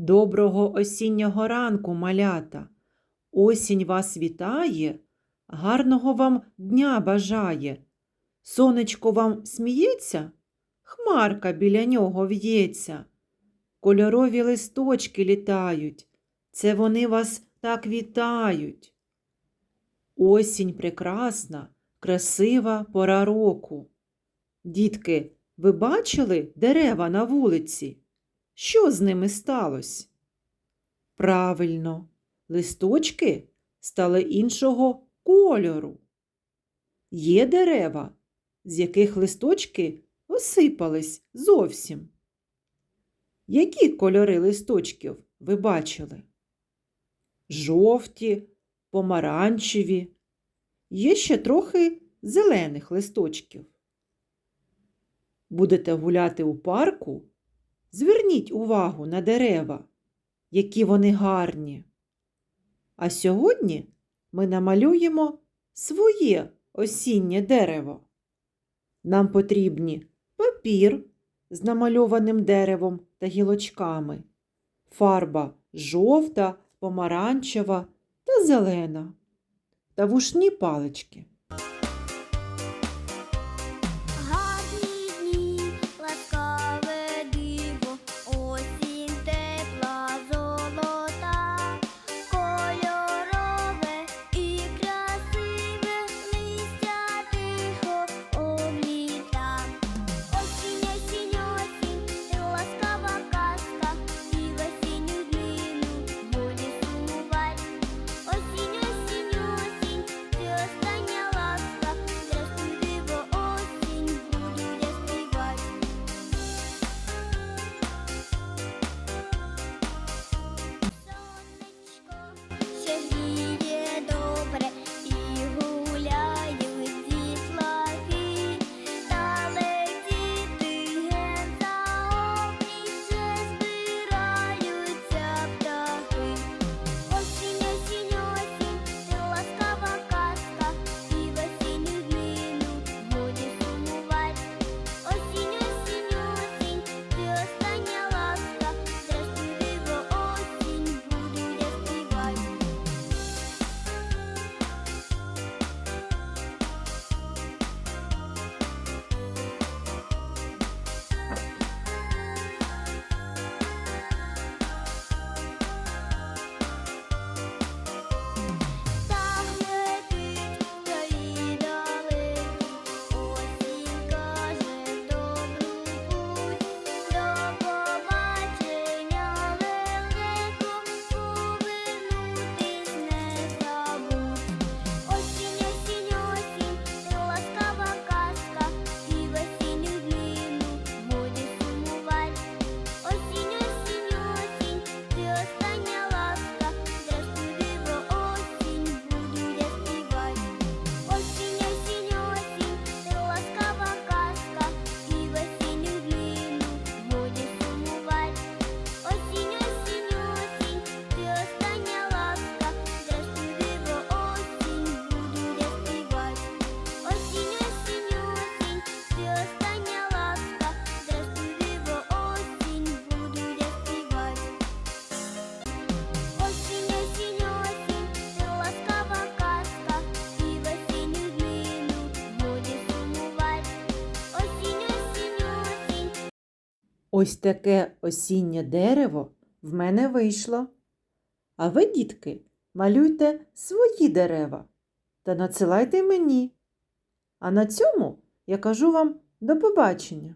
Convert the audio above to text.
Доброго осіннього ранку, малята! Осінь вас вітає, гарного вам дня бажає. Сонечко вам сміється, хмарка біля нього в'ється. Кольорові листочки літають, це вони вас так вітають. Осінь прекрасна, красива пора року. Дітки, ви бачили дерева на вулиці? Що з ними сталося? Правильно, листочки стали іншого кольору. Є дерева, з яких листочки осипались зовсім. Які кольори листочків ви бачили? Жовті, помаранчеві. Є ще трохи зелених листочків. Будете гуляти у парку? Зверніть увагу на дерева, які вони гарні. А сьогодні ми намалюємо своє осіннє дерево. Нам потрібні папір з намальованим деревом та гілочками, фарба жовта, помаранчева та зелена та вушні палички. Ось таке осіннє дерево в мене вийшло. А ви, дітки, малюйте свої дерева та надсилайте мені. А на цьому я кажу вам до побачення.